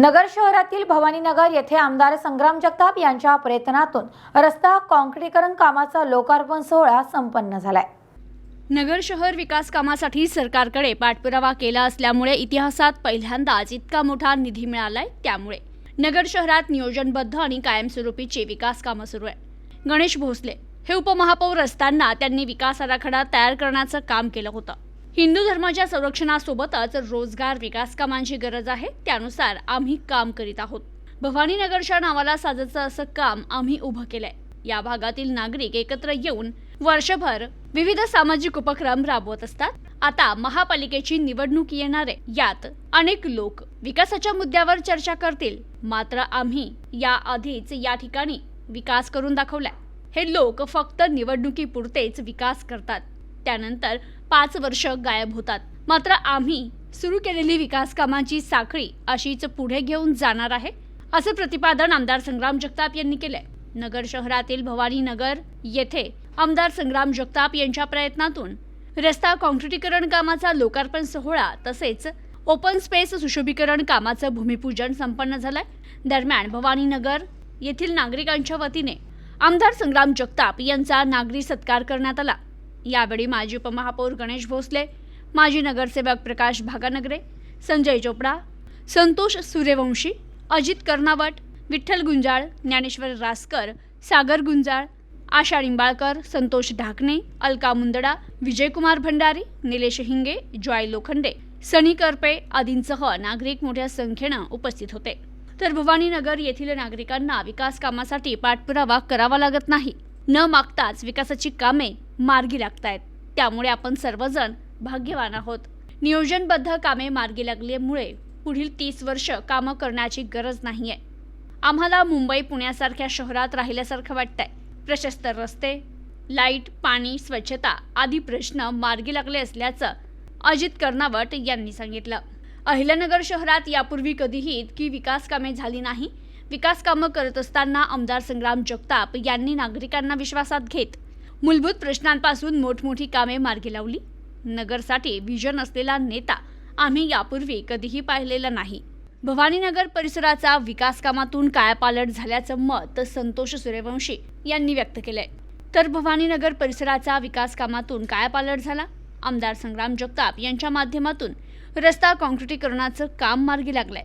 नगर शहरातील भवानीनगर येथे आमदार संग्राम जगताप यांच्या प्रयत्नातून रस्ता काँक्रीटीकरण कामाचा लोकार्पण सोहळा संपन्न झालाय. नगर शहर विकास कामासाठी सरकारकडे पाठपुरावा केला असल्यामुळे इतिहासात पहिल्यांदाच इतका मोठा निधी मिळालाय त्यामुळे. नगर शहरात नियोजनबद्ध आणि कायमस्वरूपीची विकास कामं सुरू आहे गणेश भोसले हे उपमहापौर असताना त्यांनी विकास आराखडा तयार करण्याचं काम केलं होतं. हिंदू धर्माच्या संरक्षणासोबतच रोजगार विकास कामांची गरज आहे. त्यानुसार आम्ही काम करीत आहोत. भवानीनगरच्या नावाला साजायचं असं काम आम्ही उभं केलंय. या भागातील नागरिक एकत्र येऊन वर्षभर विविध सामाजिक उपक्रम राबवत असतात. आता महापालिकेची निवडणूक येणारे यात अनेक लोक विकासाच्या मुद्द्यावर चर्चा करतील. मात्र आम्ही या आधीच या ठिकाणी विकास करून दाखवलाय. हे लोक फक्त निवडणुकीपुरतेच विकास करतात. त्यानंतर पाच वर्ष गायब होतात. मात्र आम्ही सुरू केलेली विकास कामांची साखळी अशीच पुढे घेऊन जाणार आहे असं प्रतिपादन आमदार संग्राम जगताप यांनी केलंय. नगर शहरातील भवानी नगर येथे आमदार संग्राम जगताप यांच्या प्रयत्नातून रस्ता काँक्रिटीकरण कामाचा लोकार्पण सोहळा तसेच ओपन स्पेस सुशोभीकरण कामाचं भूमिपूजन संपन्न झालंय. दरम्यान भवानी नगर येथील नागरिकांच्या वतीने आमदार संग्राम जगताप यांचा नागरी सत्कार करण्यात आला. यावेळी माजी उपमहापौर गणेश भोसले माजी नगरसेवक प्रकाश भागानगरे संजय चोपडा संतोष सूर्यवंशी अजित कर्नावट विठ्ठल गुंजाळ ज्ञानेश्वर रासकर सागर गुंजाळ आशा निंबाळकर संतोष ढाकणे अलका मुंदडा विजयकुमार भंडारी निलेश हिंगे जॉय लोखंडे सनी करपे आदींसह नागरिक मोठ्या संख्येनं उपस्थित होते. तर भवानीनगर येथील नागरिकांना विकास कामासाठी पाठपुरावा करावा लागत नाही. न मागताच विकासाची कामे मार्गी लागतायत. त्यामुळे आपण सर्वजण भाग्यवान आहोत. नियोजनबद्ध कामे मार्गी लागल्यामुळे पुढील तीस वर्ष कामं करण्याची गरज नाही आहे आम्हाला मुंबई पुण्यासारख्या शहरात राहिल्यासारखं वाटतंय. प्रशस्त रस्ते लाइट पाणी स्वच्छता आदी प्रश्न मार्गी लागले असल्याचं अजित कर्नावट यांनी सांगितलं. अहिल्यानगर शहरात यापूर्वी कधीही इतकी विकास कामे झाली नाही. विकास कामं करत असताना आमदार संग्राम जगताप यांनी नागरिकांना विश्वासात घेत मूलभूत प्रश्नांपासून मोठमोठी कामे मार्गी लावली. नगरसाठी व्हिजन असलेला नेता आम्ही यापूर्वी कधीही पाहिलेला नाही. भवानीनगर परिसराचा विकास कामातून कायापालट झाल्याचं मत संतोष सूर्यवंशी यांनी व्यक्त केलंय. तर भवानीनगर परिसराचा विकास कामातून कायापालट झाला. आमदार संग्राम जगताप यांच्या माध्यमातून रस्ता काँक्रिटीकरणाचं काम मार्गी लागलंय.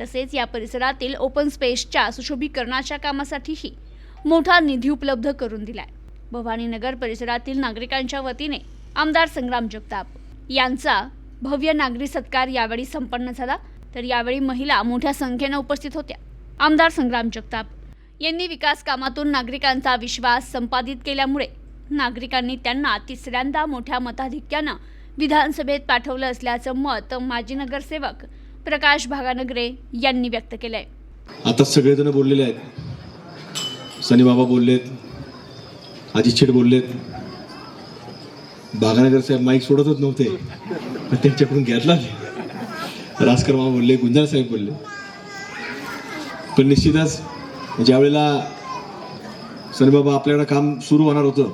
तसेच या परिसरातील ओपन स्पेसच्या सुशोभीकरणाच्या कामासाठीही मोठा निधी उपलब्ध करून दिलाय. भवानीनगर परिसरातील नागरिकांच्या वतीने आमदार संग्राम जगताप यांचा भव्य नागरी सत्कार यावेळी संपन्न झाला. तर यावेळी महिला मोठ्या संख्येनं उपस्थित होत्या. आमदार संग्राम जगताप यांनी विकास कामातून नागरिकांचा विश्वास संपादित केल्यामुळे नागरिकांनी त्यांना तिसऱ्यांदा मोठ्या मताधिक्यानं विधानसभेत पाठवलं असल्याचं मत माजी नगरसेवक प्रकाश भागानगरे यांनी व्यक्त केलंय. आता सगळेजण बोललेले आहेत. सनी बाबा बोललेत. अजित शेठ बोललेत बागानगर साहेब माईक सोडतच नव्हते. पण त्यांच्याकडून घेतला राजकर मामा बोलले गुंजाळ साहेब बोलले. पण निश्चितच ज्या वेळेला आपल्याकडं काम सुरू होणार होतं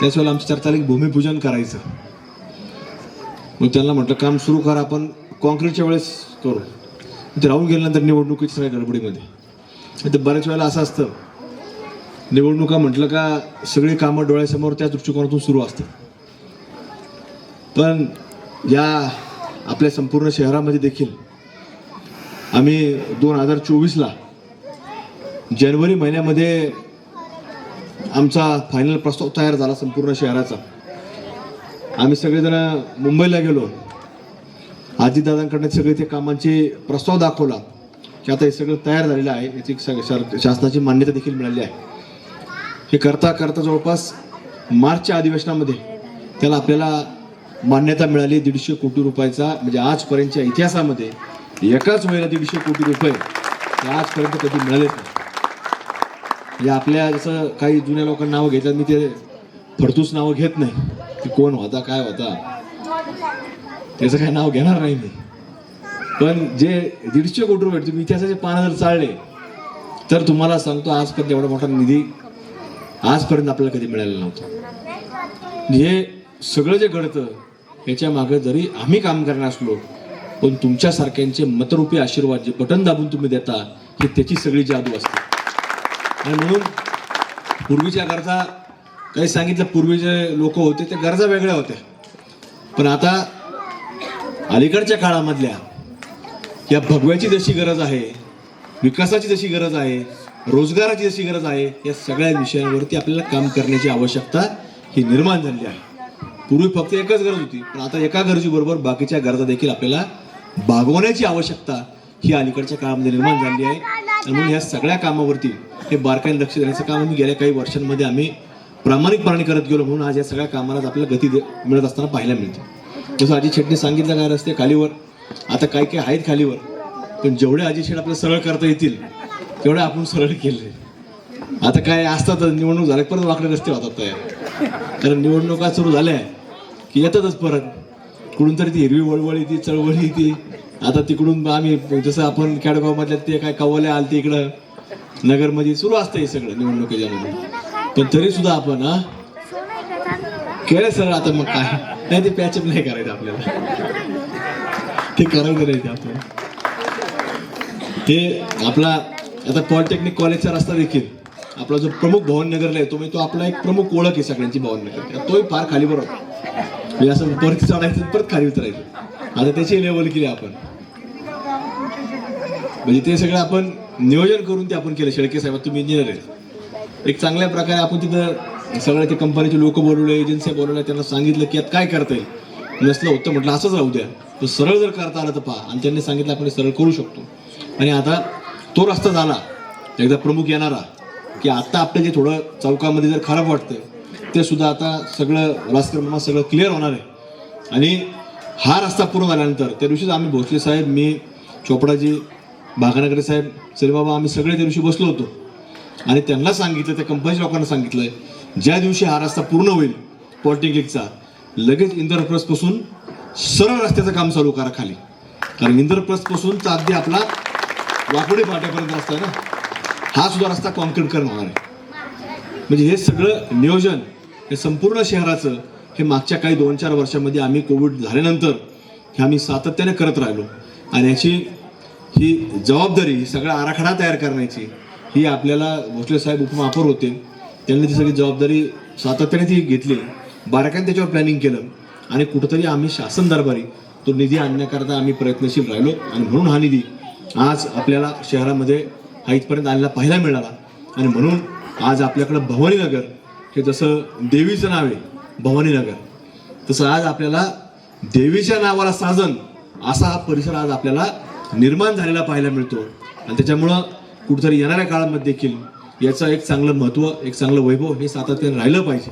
त्याच वेळेला आमची चर्चा आली की भूमिपूजन करायचं. मग त्यांना म्हटलं काम सुरू करा आपण कॉन्क्रीटच्या वेळेस करू. ते राहून गेल्यानंतर निवडणुकीच्या सगळ्या गडबडीमध्ये. तर बऱ्याच वेळेला असं असतं निवडणुका म्हटलं का सगळी कामं डोळ्यासमोर त्या दृष्टिकोनातून सुरू असतात. पण या आपल्या संपूर्ण शहरामध्ये देखील आम्ही दोन हजार चोवीसला जानेवारी महिन्यामध्ये आमचा फायनल प्रस्ताव तयार झाला संपूर्ण शहराचा. आम्ही सगळेजण मुंबईला गेलो. आजीदादांकडनं सगळे ते कामांचे प्रस्ताव दाखवला की आता हे सगळं तयार झालेलं आहे. याची सग- शासनाची मान्यता देखील मिळाली आहे. हे करता करता जवळपास मार्चच्या अधिवेशनामध्ये त्याला आपल्याला मान्यता मिळाली दीडशे कोटी रुपयाचा. म्हणजे आजपर्यंतच्या इतिहासामध्ये एकाच वेळेला दीडशे कोटी रुपये हे आजपर्यंत कधी मिळालेच नाही. म्हणजे आपल्या जसं काही जुन्या लोकांना नावं घेतात मी ते फडतूस नावं घेत नाही. की कोण होता काय होता. त्याचं काय नाव घेणार नाही मी. पण जे दीडशे कोटी रुपये तुम्ही इतिहासाचे पानं जर चालले तर तुम्हाला सांगतो आजपर्यंत एवढा मोठा निधी आजपर्यंत आपल्याला कधी मिळालं नव्हतं. हे सगळं जे घडतं याच्या मागे जरी आम्ही काम करणार असलो पण तुमच्यासारख्यांचे मतरूपी आशीर्वाद जे बटन दाबून तुम्ही देता ही त्याची सगळी जादू असते. आणि म्हणून पूर्वीच्या गरजा काही सांगितलं पूर्वीचे लोक होते ते गरजा वेगळ्या होत्या. पण आता अलीकडच्या काळामधल्या या भगव्याची जशी गरज आहे विकासाची जशी गरज आहे रोजगाराची जशी गरज आहे या सगळ्या विषयांवरती आपल्याला काम करण्याची आवश्यकता ही निर्माण झाली आहे. पूर्वी फक्त एकच गरज होती पण आता एका गरजेबरोबर बाकीच्या गरजा देखील आपल्याला भागवण्याची आवश्यकता ही अलीकडच्या काळामध्ये निर्माण झाली आहे. आणि म्हणून या सगळ्या कामावरती हे बारकाईने लक्ष देण्याचं काम आम्ही गेल्या काही वर्षांमध्ये आम्ही प्रामाणिकपणे करत गेलो म्हणून आज या सगळ्या कामाला आपल्याला गती मिळत असताना पाहायला मिळते. जसं अजित शेटने सांगितलं काय रस्ते खालीवर आता काही काही आहेत खालीवर पण जेवढे अजित शेट आपल्याला सरळ करता येतील तेवढं आपण सरळ केले. आता काय असतात निवडणूक झाल्या परत वाकडे रस्ते होतात तयार. कारण निवडणुका सुरू झाल्या की येतातच परत. कुठून तरी ती हिरवी वळवळ येते चळवळ येते. आता तिकडून आम्ही जसं आपण खेडगावमधल्या ते काय कवले आलते इकडं. नगरमध्ये सुरू असतं हे सगळं निवडणुकीच्या मध्ये पण तरी सुद्धा आपण हा केलं सर आता मग काय. नाही ते पॅचअप नाही करायचं आपल्याला. ते करायचं नाही ते आपल्याला ते आपला आता पॉलिटेक्निक कॉलेजचा रस्ता देखील आपला जो प्रमुख भवननगरला आहे तो म्हणजे तो आपला एक प्रमुख ओळख आहे सगळ्यांची भवननगर. तोही फार खाली बरोबर. म्हणजे असं परत चढायचं परत खाली उतरायचं. आता त्याची लेवल केली आपण. म्हणजे ते सगळं आपण नियोजन करून ते आपण केलं. शेळके साहेब तुम्ही इंजिनियर आहे एक चांगल्या प्रकारे आपण तिथं सगळ्या ते कंपनीचे लोक बोलवले एजन्सी बोलवल्या त्यांना सांगितलं की आता काय करता येईल. म्हणजे नसलं होतं म्हटलं असंच राहू द्या. तो सरळ जर करता आलं तर पहा. आणि त्यांनी सांगितलं आपण सरळ करू शकतो. आणि आता तो रस्ता झाला. एकदा प्रमुख येणारा की आता आपलं जे थोडं चौकामध्ये जर खराब वाटतं ते सुद्धा आता सगळं राजकारणात सगळं क्लिअर होणार आहे. आणि हा रस्ता पूर्ण झाल्यानंतर त्या दिवशीच आम्ही भोसले साहेब मी चोपडाजी भागानगरे साहेब सरीबाबा आम्ही सगळे त्या दिवशी बसलो होतो. आणि त्यांना सांगितलं त्या कंपनीच्या लोकांना सांगितलंय ज्या दिवशी हा रस्ता पूर्ण होईल पॉलिटेक्निकचा लगेच इंद्रप्रस्थपासून सरळ रस्त्याचं काम चालू करा खाली. कारण इंद्रप्रस्थपासून तर अगदी आपला वाकोडी फाट्यापर्यंत रस्ता ना? हा सुद्धा रस्ता कॉन्क्रीट करणं होणार आहे. म्हणजे हे सगळं नियोजन हे संपूर्ण शहराचं हे मागच्या काही दोन चार वर्षामध्ये आम्ही कोविड झाल्यानंतर हे आम्ही सातत्याने करत राहिलो. आणि याची ही जबाबदारी ही सगळा आराखडा तयार करण्याची ही आपल्याला भोसले साहेब उपमहापौर होते. त्यांनी ती सगळी जबाबदारी सातत्याने ती घेतली. बारकाने त्याच्यावर प्लॅनिंग केलं. आणि कुठंतरी आम्ही शासन दरबारी तो निधी आणण्याकरता आम्ही प्रयत्नशील राहिलो. आणि म्हणून हा निधी आज आपल्याला शहरामध्ये हा इथपर्यंत आलेला पाहायला मिळाला आणि म्हणून आज आपल्याकडं भवानीनगर हे जसं देवीचं नाव आहे भवानीनगर तसं आज आपल्याला देवीच्या नावाला साजन असा हा परिसर आज आपल्याला निर्माण झालेला पाहायला मिळतो. आणि त्याच्यामुळं कुठेतरी येणाऱ्या काळामध्ये देखील याचं एक चांगलं महत्त्व एक चांगलं वैभव हे सातत्याने राहिलं पाहिजे.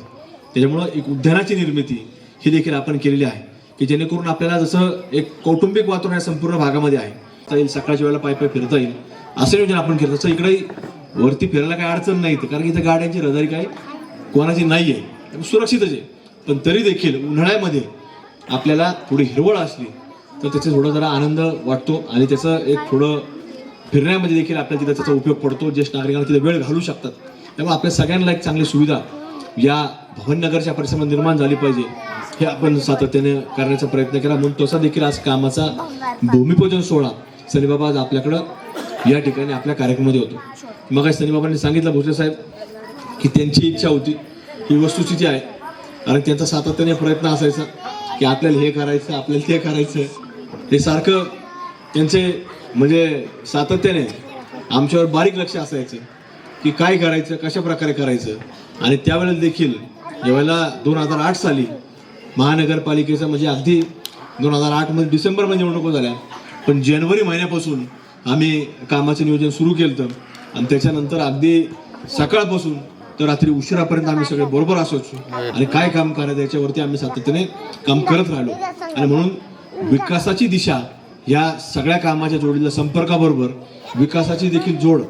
त्याच्यामुळं एक उद्यानाची निर्मिती ही देखील आपण केलेली आहे की जेणेकरून आपल्याला जसं एक कौटुंबिक वातावरण या संपूर्ण भागामध्ये आहे आता येईल सकाळच्या वेळेला पाय पाय फिरता येईल. असं नियोजन आपण केलं. तसं इकडे वरती फिरायला काही अडचण नाही तर कारण की इथं गाड्यांची रहदारी काही कोणाची नाही आहे सुरक्षितच आहे. पण तरी देखील उन्हाळ्यामध्ये आपल्याला थोडी हिरवळ असली तर त्याचा थोडा जरा आनंद वाटतो आणि त्याचं एक थोडं फिरण्यामध्ये देखील आपल्याला तिथं त्याचा उपयोग पडतो. ज्येष्ठ नागरिकांना तिथे वेळ घालू शकतात. त्यामुळे आपल्या सगळ्यांना एक चांगली सुविधा या भवननगरच्या परिसरामध्ये निर्माण झाली पाहिजे. हे आपण सातत्याने करण्याचा प्रयत्न केला. म्हणून तसा देखील आज कामाचा भूमिपूजन सोहळा सनीबाबा आज आपल्याकडं या ठिकाणी आपल्या कार्यक्रमामध्ये होतो. मग सनीबाबांनी सांगितलं भोसले साहेब की त्यांची इच्छा होती. ही वस्तुस्थिती आहे कारण त्यांचा सातत्याने प्रयत्न असायचा की आपल्याला हे करायचं आपल्याला ते करायचं. हे सारखं त्यांचे म्हणजे सातत्याने आमच्यावर बारीक लक्ष असायचं की काय करायचं कशा प्रकारे करायचं. आणि त्यावेळेला देखील ज्यावेळेला दोन हजार आठ साली महानगरपालिकेचं म्हणजे अगदी दोन हजार आठमध्ये डिसेंबरमध्ये निवडणुका झाल्या पण जानेवारी महिन्यापासून आम्ही कामाचं नियोजन सुरू केलं होतं आणि त्याच्यानंतर अगदी सकाळपासून तर रात्री उशिरापर्यंत आम्ही सगळे बरोबर असायचो. आणि काय काम करायचं याच्यावरती आम्ही सातत्याने काम करत राहिलो. आणि म्हणून विकासाची दिशा या सगळ्या कामाच्या जोडीला संपर्काबरोबर विकासाची देखील जोड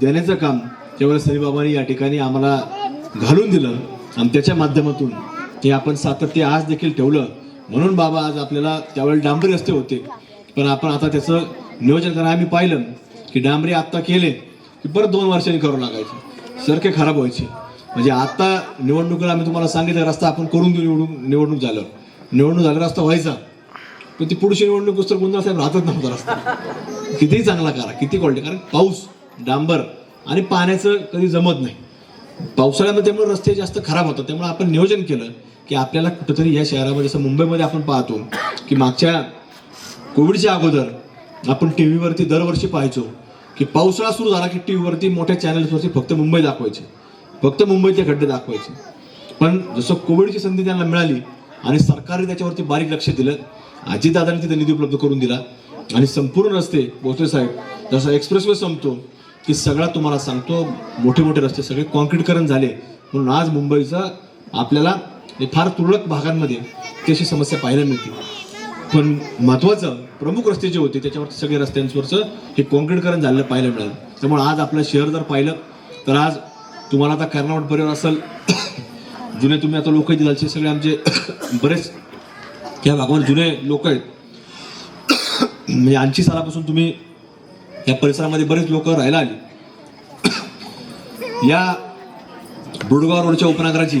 देण्याचं काम त्यावेळेस सनीबाबांनी या ठिकाणी आम्हाला घालून दिलं. आणि त्याच्या माध्यमातून हे आपण सातत्य आज देखील ठेवलं. म्हणून बाबा आज आपल्याला त्यावेळेला डांबरी रस्ते होते. पण आपण आता त्याचं नियोजन करा. आम्ही पाहिलं की डांबरी आत्ता केले की परत दोन वर्षांनी करू लागायचे. सारखे खराब व्हायचे. म्हणजे आत्ता निवडणुकीला आम्ही तुम्हाला सांगितलं रस्ता आपण करून देऊ निवडून निवडणूक झाल्यावर. निवडणूक झाल्यावर रस्ता व्हायचा. पण ती पुढची निवडणूक तर गुंजाळ साहेब राहतच नव्हता रस्ता. कितीही चांगला करा किती क्वालिटी कारण पाऊस डांबर आणि पाण्याचं कधी जमत नाही. पावसाळ्यामध्ये त्यामुळे रस्ते जास्त खराब होतात. त्यामुळे आपण नियोजन केलं की आपल्याला कुठंतरी या शहरामध्ये जसं मुंबईमध्ये आपण पाहतो की मागच्या कोविडच्या अगोदर आपण टी व्हीवरती दरवर्षी पाहायचो की पावसाळा सुरू झाला की टी व्हीवरती मोठ्या चॅनल्सवरती फक्त मुंबई दाखवायचे. फक्त मुंबईचे खड्डे दाखवायचे. पण जसं कोविडची संधी त्यांना मिळाली आणि सरकारने त्याच्यावरती बारीक लक्ष दिलं अजितदादांनी तिथे निधी उपलब्ध करून दिला आणि संपूर्ण रस्ते भोसले साहेब जसं एक्सप्रेसवे संपतो की सगळा तुम्हाला सांगतो मोठे मोठे रस्ते सगळे कॉन्क्रीटकरण झाले. म्हणून आज मुंबईचा आपल्याला हे फार तुरळक भागांमध्ये त्याची समस्या पाहायला मिळते. पण महत्वाचं प्रमुख रस्ते जे होते त्याच्यावरती सगळे रस्त्यांवरचं हे कॉन्क्रीटकरण झालेलं पाहायला मिळालं. त्यामुळे आज आपलं शहर जर पाहिलं तर आज तुम्हाला आता कर्नावट परिवार असेल जुने तुम्ही आता लोक झालचे सगळे आमचे बरेच या भागावर जुने लोक आहेत. म्हणजे ऐंशी सालापासून तुम्ही या परिसरामध्ये बरेच लोक राहायला आली. या बुडगाव रोडच्या उपनगराची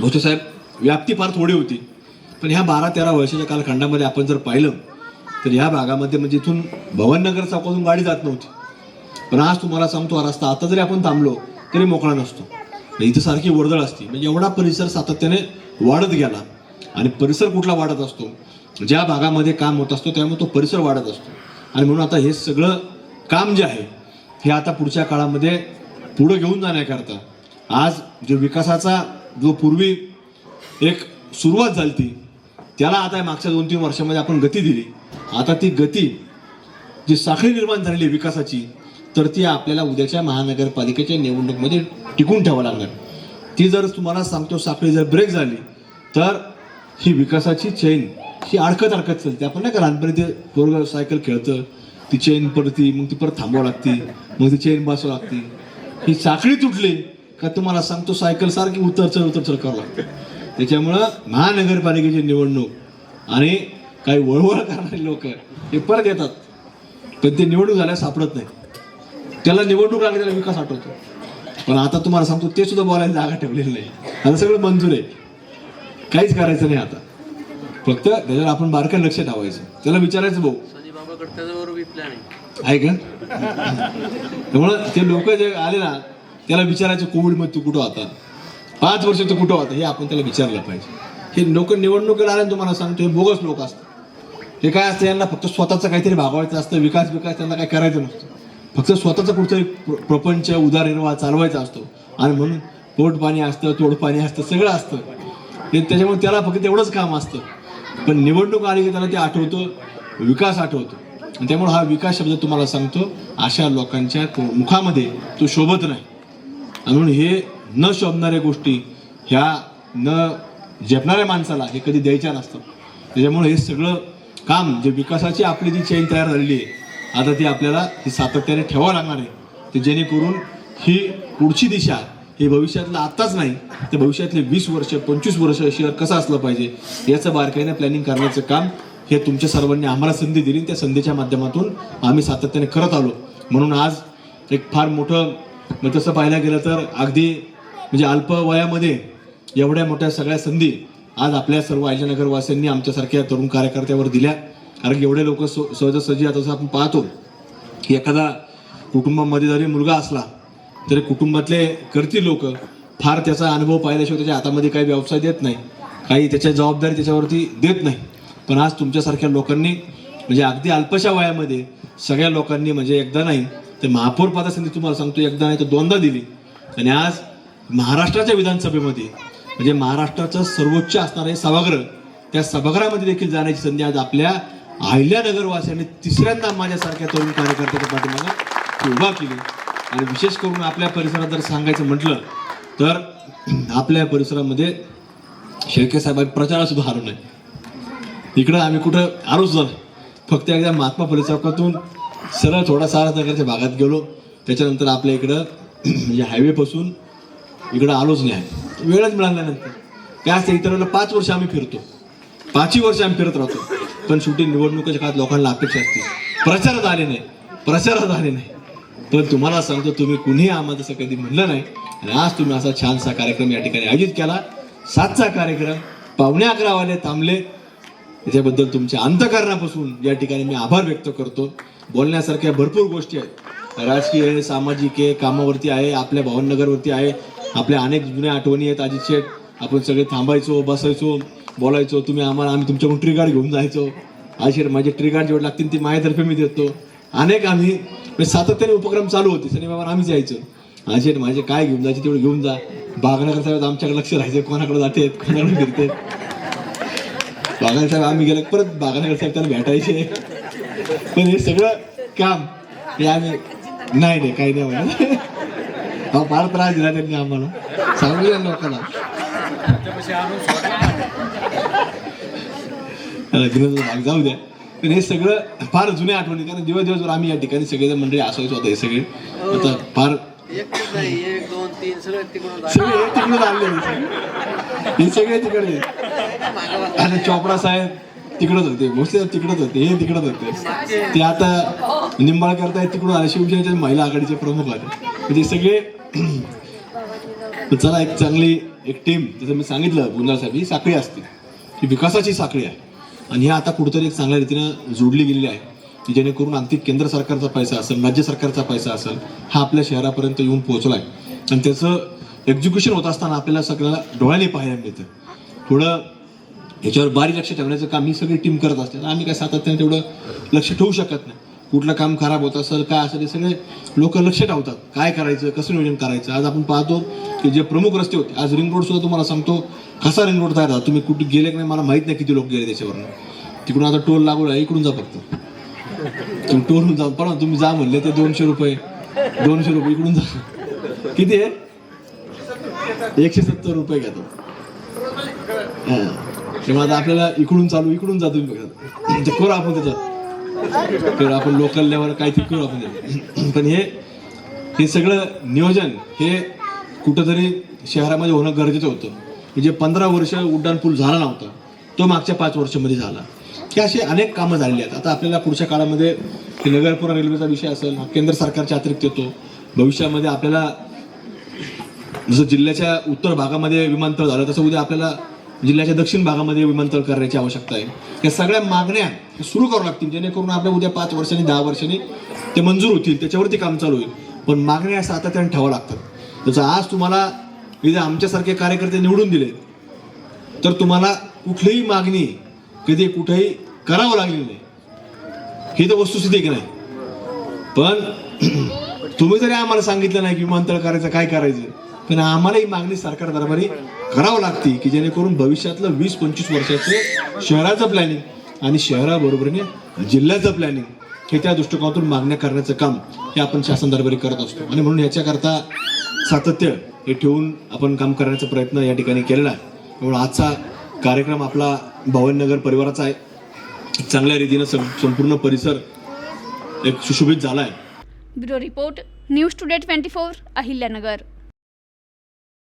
भोसे साहेब व्याप्ती फार थोडी होती. पण ह्या बारा तेरा वर्षाच्या कालखंडामध्ये आपण जर पाहिलं तर ह्या भागामध्ये म्हणजे इथून भवननगर चौकातून गाडी जात नव्हती. पण आज तुम्हाला सांगतो हा रस्ता आता जरी आपण थांबलो तरी मोकळा नसतो. इथं सारखी वर्दळ असते. म्हणजे एवढा परिसर सातत्याने वाढत गेला आणि परिसर कुठला वाढत असतो? ज्या भागामध्ये काम होत असतो त्यामुळे तो परिसर वाढत असतो. आणि म्हणून आता हे सगळं काम जे आहे हे आता पुढच्या काळामध्ये पुढं घेऊन जाण्याकरता आज जो विकासाचा जो पूर्वी एक सुरुवात झाली ती त्याला आता मागच्या दोन तीन वर्षामध्ये आपण गती दिली. आता ती गती जी साखळी निर्माण झालेली आहे विकासाची तर ती आपल्याला उद्याच्या महानगरपालिकेच्या निवडणुकीमध्ये टिकून ठेवावं लागणार. ती जर तुम्हाला सांगतो साखळी जर ब्रेक झाली तर ही विकासाची चेन ही अडकत अडकत चालते. आपण नाही का लहानपणी ते पोरग सायकल खेळतं ती चेन पडती मग ती परत थांबावं लागते मग ती चेन बसावं लागते. ही साखळी तुटली का तुम्हाला सांगतो सायकल सारखी उतर चढ चढ करावं लागतं. त्याच्यामुळं महानगरपालिकेची निवडणूक आणि काही वळवळ करणारे लोक हे परत येतात. पण ते निवडणूक झाल्या सापडत नाही. त्याला निवडणूक लागली त्याला विकास आठवतो. पण आता तुम्हाला सांगतो ते सुद्धा बोलायला जागा ठेवलेली नाही. आता सगळं मंजूर आहे. काहीच करायचं नाही आता. फक्त त्याच्यावर आपण बारकाईने लक्ष ठेवायचं. त्याला विचारायचं भाऊ. आहे. आहे का? त्यामुळं ते लोक जे आले ना त्याला विचारायचं कोविडमध्ये तू कुठं होता? पाच वर्ष तो कुठं होता हे आपण त्याला विचारलं पाहिजे. हे लोक निवडणुकीला आले तुम्हाला सांगतो हे बोगस लोक असतात. हे काय असतं यांना फक्त स्वतःचं काहीतरी भागवायचं असतं विकास विकास त्यांना काय करायचं नसतं. फक्त स्वतःचं कुठतरी प्रपंच उदारनिर्वाह चालवायचा असतो. आणि म्हणून पोट पाणी असतं तोडपाणी असतं सगळं असतं. ते त्याच्यामुळे त्याला फक्त तेवढंच काम असतं. पण निवडणूक आली की त्याला ते आठवतं विकास आठवतो. आणि त्यामुळे हा विकास शब्द तुम्हाला सांगतो अशा लोकांच्या मुखामध्ये तो शोभत नाही. म्हणून हे न शोभणाऱ्या गोष्टी ह्या न झेपणाऱ्या माणसाला हे कधी द्यायच्या नसतात त्याच्यामुळे हे सगळं काम जे विकासाची आपली जी चेन तयार झालेली आहे आता ती आपल्याला ही सातत्याने ठेवावं लागणार आहे. ते जेणेकरून ही पुढची दिशा हे भविष्यातलं आत्ताच नाही तर भविष्यातले वीस वर्ष पंचवीस वर्ष शहर कसं असलं पाहिजे याचं बारकाईने प्लॅनिंग करण्याचं काम हे तुमच्या सर्वांनी आम्हाला संधी दिली त्या संधीच्या माध्यमातून आम्ही सातत्याने करत आलो. म्हणून आज एक फार मोठं मग तसं पाहायला गेलं तर अगदी म्हणजे अल्प वयामध्ये एवढ्या मोठ्या सगळ्या संधी आज आपल्या सर्व अहिल्यानगरवासियांनी आमच्यासारख्या तरुण कार्यकर्त्यावर दिल्या. कारण की एवढे लोक सहजासहजी आता जसं आपण पाहतो की एखादा कुटुंबामध्ये जरी मुलगा असला तरी कुटुंबातले करतील लोक फार त्याचा अनुभव पाहिल्याशिवाय त्याच्या हातामध्ये काही व्यवसाय देत नाही. काही त्याच्या जबाबदारी त्याच्यावरती देत नाही. पण आज तुमच्यासारख्या लोकांनी म्हणजे अगदी अल्पशा वयामध्ये सगळ्या लोकांनी म्हणजे एकदा नाही ते महापौर पदासंधी तुम्हाला सांगतो एकदा नाही तर दोनदा दिली. आणि आज महाराष्ट्राच्या विधानसभेमध्ये म्हणजे महाराष्ट्राचं सर्वोच्च असणारं हे सभागृह त्या सभागृहामध्ये देखील जाण्याची संधी आज आपल्या अहिल्यानगरवासियांनी तिसऱ्यांदा माझ्यासारख्या तरुण कार्यकर्त्याच्या पाठीमागे उभा केली. आणि विशेष करून आपल्या परिसरात जर सांगायचं म्हटलं तर आपल्या परिसरामध्ये शेळके साहेबांनी प्रचार सुद्धा हारू नये इकडं आम्ही कुठं आलोच झालो. फक्त एकदा महात्मा फुले चौकातून सरळ थोडा नगरच्या भागात गेलो. त्याच्यानंतर आपल्या इकडं म्हणजे हायवेपासून इकडं आलोच नाही. वेळच मिळाल्यानंतर काय असतं इतरांना पाच वर्ष आम्ही फिरतो. पाचही वर्ष आम्ही फिरत राहतो. पण शेवटी निवडणुकीच्या काळात लोकांना अपेक्षा असते. प्रचारात आले नाही. प्रचारात आले नाही. पण तुम्हाला सांगतो तुम्ही कुणीही आम्हाला तसं कधी म्हणलं नाही. आणि आज तुम्ही असा छानसा कार्यक्रम या ठिकाणी आयोजित केला. सातचा कार्यक्रम. पावणे अकरा वाले थांबले. याच्याबद्दल तुमच्या अंतकरणापासून या ठिकाणी मी आभार व्यक्त करतो. बोलण्यासारख्या भरपूर गोष्टी आहेत. राजकीय आहे सामाजिक आहे कामावरती आहे आपल्या भावनगरवरती आहे. आपल्या अनेक जुन्या आठवणी आहेत अजित शेठ. आपण सगळे थांबायचो बसायचो बोलायचो. तुम्ही आम्हाला आम्ही तुमच्याकडून ट्री गार्ड घेऊन जायचो. अजित शेठ माझे ट्रिगार्ड जेवढे लागतील ती माझ्यातर्फे मी देतो. अनेक आम्ही म्हणजे सातत्याने उपक्रम चालू होते. शनिवार आम्हीच यायचो. अजित माझे काय घेऊन जायचे तेवढे घेऊन जा. बागनगर साहेब आमच्याकडे लक्ष राहायचं कोणाकडे जाते कोणाकडे फिरते बागाल साहेब आम्ही गेलो परत बागानगर साहेब त्यांना भेटायचे. पण हे सगळं काम हे आम्ही नाही नाही काही नाही म्हणा अहो फार त्रास दिला त्यांनी आम्हाला. सांगूया लोकांना. जाऊ द्या. पण हे सगळं फार जुन्या आठवणी कारण दिवस दिवसभर आम्ही या ठिकाणी सगळेजण मंडळी असायचो आता हे सगळे. आता फार एकच नाही एक दोन तीन सगळं तिकडून सगळे हे तिकडे आले हे सगळे तिकडे. आणि चोपडा साहेब तिकडच होते. भोसले तिकडच होते. हे तिकडच होते. ते आता निंबाळकर आहेत तिकडून आले शिवसेनेच्या महिला आघाडीचे प्रमुख आहेत. म्हणजे सगळे चला एक चांगली एक टीम जसं मी सांगितलं गुंजाळसाहेब ही साखळी असते. ही विकासाची साखळी आहे. आणि ही आता कुठेतरी एक चांगल्या रीतीनं जोडली गेलेली आहे. की जेणेकरून अगदी केंद्र सरकारचा पैसा असेल राज्य सरकारचा पैसा असेल हा आपल्या शहरापर्यंत येऊन पोहोचला आहे आणि त्याचं एक्झिक्युशन होत असताना आपल्याला सगळ्याला डोळ्याने पाहायला मिळतं. थोडं याच्यावर बारीक लक्ष ठेवण्याचं काम ही सगळी टीम करत असते. आम्ही काय सातत्याने तेवढं लक्ष ठेवू शकत नाही. कुठलं काम खराब होत असेल काय असेल हे सगळे लोक लक्ष ठेवतात. काय करायचं कसं नियोजन करायचं? आज आपण पाहतो की जे प्रमुख रस्ते होते आज रिंग रोड सुद्धा तुम्हाला सांगतो कसा रिंग रोड तयार झाला? तुम्ही कुठे गेले की नाही मला माहीत नाही किती लोक गेले त्याच्यावरनं. तिकडून आता टोल लागू आहे इकडून जा फक्त. तुम्ही टोल जा पण तुम्ही जा म्हणले ते दोनशे रुपये. दोनशे रुपये इकडून जा. किती आहे? एकशे सत्तर रुपये घेतो. हा. तेव्हा आता आपल्याला इकडून चालू इकडून जातो म्हणजे करू आपण त्याचं तर आपण लोकल लेवल काहीतरी करू आपण पण हे हे सगळं नियोजन हे कुठंतरी शहरामध्ये होणं गरजेचं होतं. म्हणजे पंधरा वर्ष उड्डाण पूल झाला नव्हता तो मागच्या पाच वर्षामध्ये झाला. हे असे अनेक कामं झालेली आहेत. आता आपल्याला पुढच्या काळामध्ये हे नगरपुरा रेल्वेचा विषय असेल हा केंद्र सरकारच्या अतिरिक्त येतो. भविष्यामध्ये आपल्याला जसं जिल्ह्याच्या उत्तर भागामध्ये विमानतळ झालं तसं उद्या आपल्याला जिल्ह्याच्या दक्षिण भागामध्ये विमानतळ करण्याची आवश्यकता आहे. या सगळ्या मागण्या सुरू करावं लागतील जेणेकरून आपल्या उद्या पाच वर्षांनी दहा वर्षांनी ते मंजूर होतील त्याच्यावरती काम चालू होईल. पण मागण्या सातत्याने ठेवावं लागतात. जसं आज तुम्हाला इथे आमच्यासारखे कार्यकर्ते निवडून दिले तर तुम्हाला कुठलीही मागणी कधी कुठेही करावं लागलेली नाही. ही तर वस्तुस्थिती की नाही? पण तुम्ही जरी आम्हाला सांगितलं नाही की विमानतळ करायचं काय करायचं पण आम्हाला ही मागणी सरकार दरबारी करावं लागते की जेणेकरून भविष्यातलं वीस पंचवीस वर्षाचं शहराचं प्लॅनिंग आणि शहराबरोबरीने जिल्ह्याचं प्लॅनिंग हे त्या दृष्टिकोनातून मागण्या करण्याचं काम हे आपण शासन दरबारी करत असतो. आणि म्हणून याच्याकरता सातत्य हे ठेवून आपण काम करण्याचा प्रयत्न या ठिकाणी केलेला आहे. त्यामुळे आजचा कार्यक्रम आपला भवननगर परिवाराचा आहे. चांगल्या रीतीनं सं- संपूर्ण परिसर एक सुशोभित झाला आहे. Bureau report news today twenty four Ahilyanagar.